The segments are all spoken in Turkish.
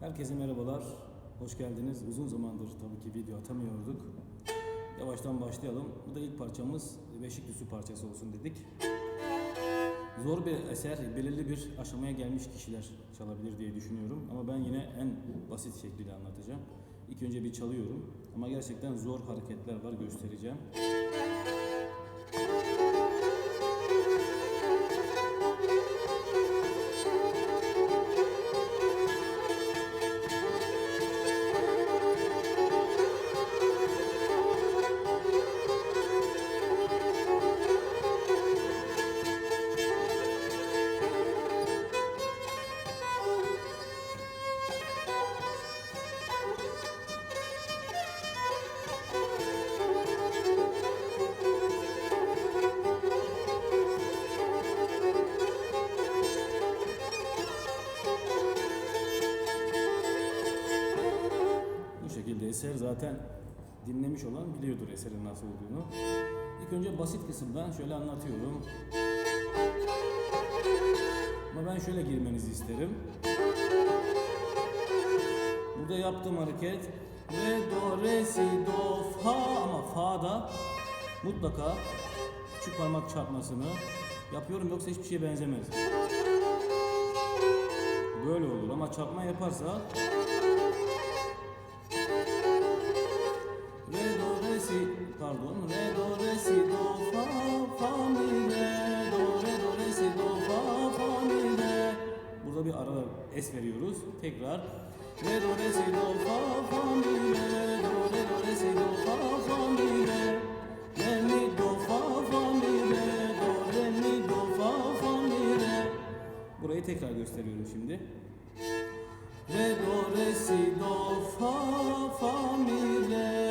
Herkese merhabalar, hoş geldiniz. Uzun zamandır tabii ki video atamıyorduk. Yavaştan başlayalım. Bu da ilk parçamız Beşikdüzü parçası olsun dedik. Zor bir eser, belirli bir aşamaya gelmiş kişiler çalabilir diye düşünüyorum. Ama ben yine en basit şekliyle anlatacağım. İlk önce bir çalıyorum ama gerçekten zor hareketler var göstereceğim. Eser zaten dinlemiş olan biliyordur eserin nasıl olduğunu. İlk önce basit kısımdan şöyle anlatıyorum. Ama ben şöyle girmenizi isterim. Burada yaptığım hareket Re, do, re, si, do, fa ama fa'da mutlaka küçük parmak çarpmasını yapıyorum yoksa hiçbir şeye benzemez. Böyle olur ama çarpma yaparsa pardon re do re si do fa fa mi re. Do re do re si do fa fa mi re. Burada bir ara es veriyoruz. Tekrar. Re do re si do fa fa mi re. Do re do re si do fa fa mi re. Re mi do fa fa mi re. Do re mi do fa fa mi re. Burayı tekrar gösteriyorum şimdi. Re do re si do fa fa mi re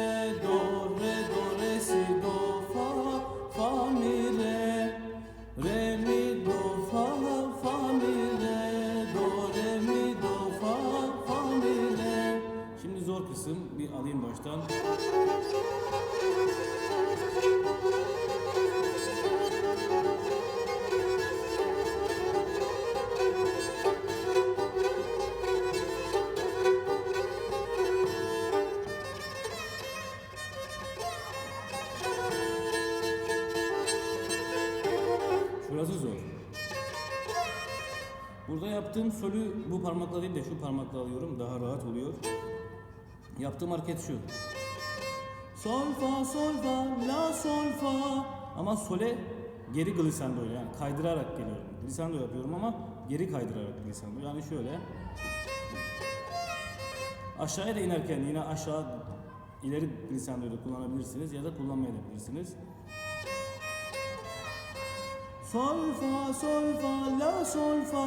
baştan. Şurası zor. Burada yaptığım solü bu parmakla değil de şu parmakla alıyorum. Daha rahat oluyor. Yaptığım hareket şu. Sol fa sol fa la sol fa ama sole geri glissando yani kaydırarak geliyorum. Glissando yapıyorum ama geri kaydırarak glissando. Yani şöyle. Aşağıya da inerken yine aşağı ileri glissandoyu da kullanabilirsiniz ya da kullanmayabilirsiniz. Sol fa sol fa la sol fa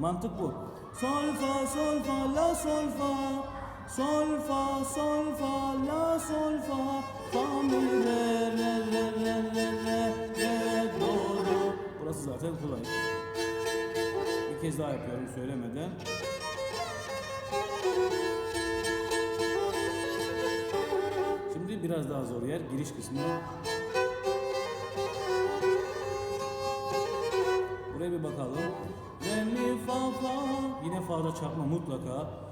mantık bu. Sol fa sol fa la sol fa sol fa sol fa la sol fa fa mi re re re re re re re do do. Burası zaten kolay. Bir kez daha yapıyorum söylemeden. Şimdi biraz daha zor yer giriş kısmı. Buraya bir bakalım. Re mi fa fa yine fa'da çarpma mutlaka.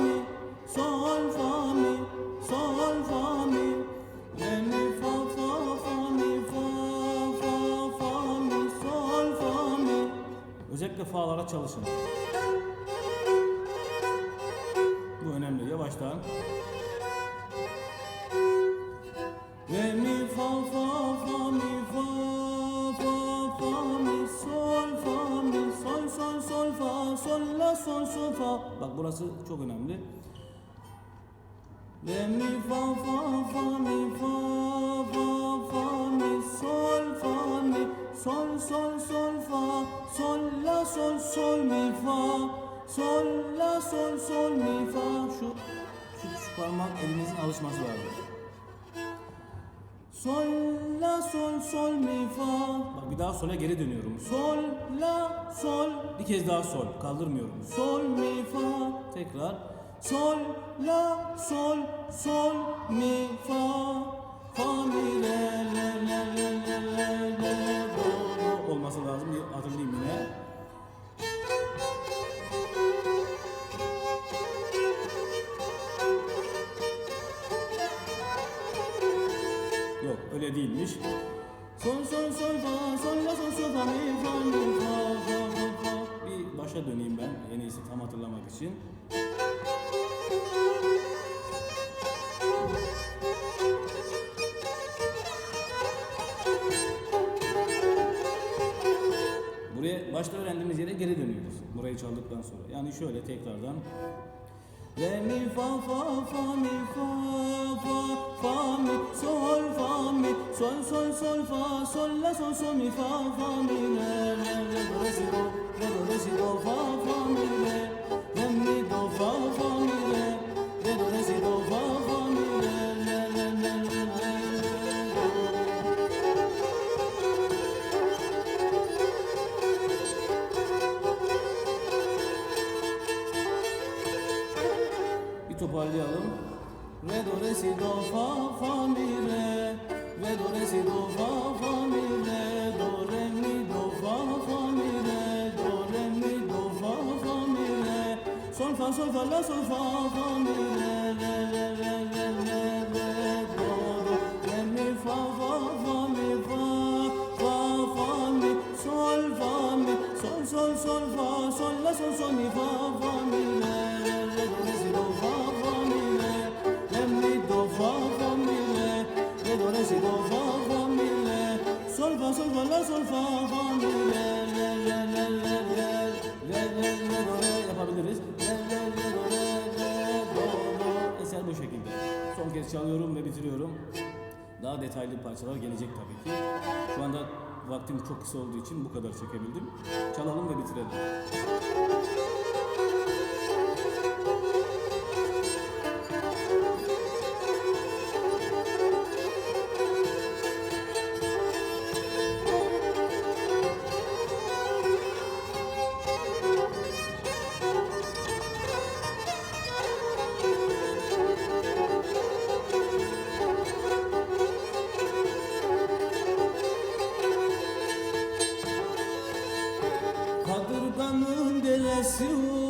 Fa'lara çalışın. Bu önemli. Yavaştan. Re mi fa fa fa mi fa fa fa mi sol fa mi sol sol sol fa sol la sol sol fa Bak burası çok önemli. Re mi fa fa fa mi fa parmak elimizin alışması lazım. Sol la sol sol mi fa. Bak bir daha sola geri dönüyorum. Sol la sol. Bir kez daha sol. Kaldırmıyorum. Sol mi fa. Tekrar. Sol la sol sol mi fa. Fa mi re değilmiş. Sol sol sol fa sol la sol sol fa mi fa mi fa fa fa fa. Bir başa döneyim ben en iyisi tam hatırlamak için. Buraya başta öğrendiğimiz yere geri dönüyoruz. Burayı çaldıktan sonra. Yani şöyle tekrardan. Re mi fa fa fa mi fa fa fa mi sol fa mi sol sol sol fa sol la sol sol mi fa fa mi re re re toparlayalım. Re do re si do fa fa mi re Re do re si do fa fa mi re Do re mi do fa fa mi re Do re mi do fa fa mi re Sol fa sol fa la sol fa fa mi re Re re re re re re do do Re mi fa fa fa mi fa Fa fa mi sol fa mi Sol sol sol fa sol la sol sol mi fa fa mi re yapabiliriz Eser bu şekilde Son kez çalıyorum ve bitiriyorum daha detaylı parçalar gelecek tabii ki. Şu anda vaktim çok kısa olduğu için bu kadar çekebildim. Çalalım ve bitirelim. Senhor.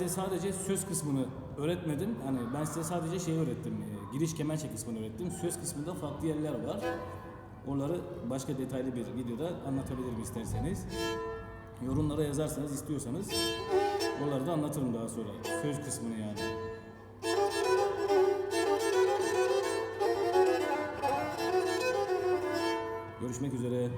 Size sadece söz kısmını öğretmedim. Hani ben size sadece şey öğrettim. e, Giriş kemençe kısmını öğrettim. Söz kısmında farklı yerler var. Onları başka detaylı bir videoda anlatabilirim isterseniz. Yorumlara yazarsanız istiyorsanız onları da anlatırım daha sonra. Söz kısmını yani. Görüşmek üzere.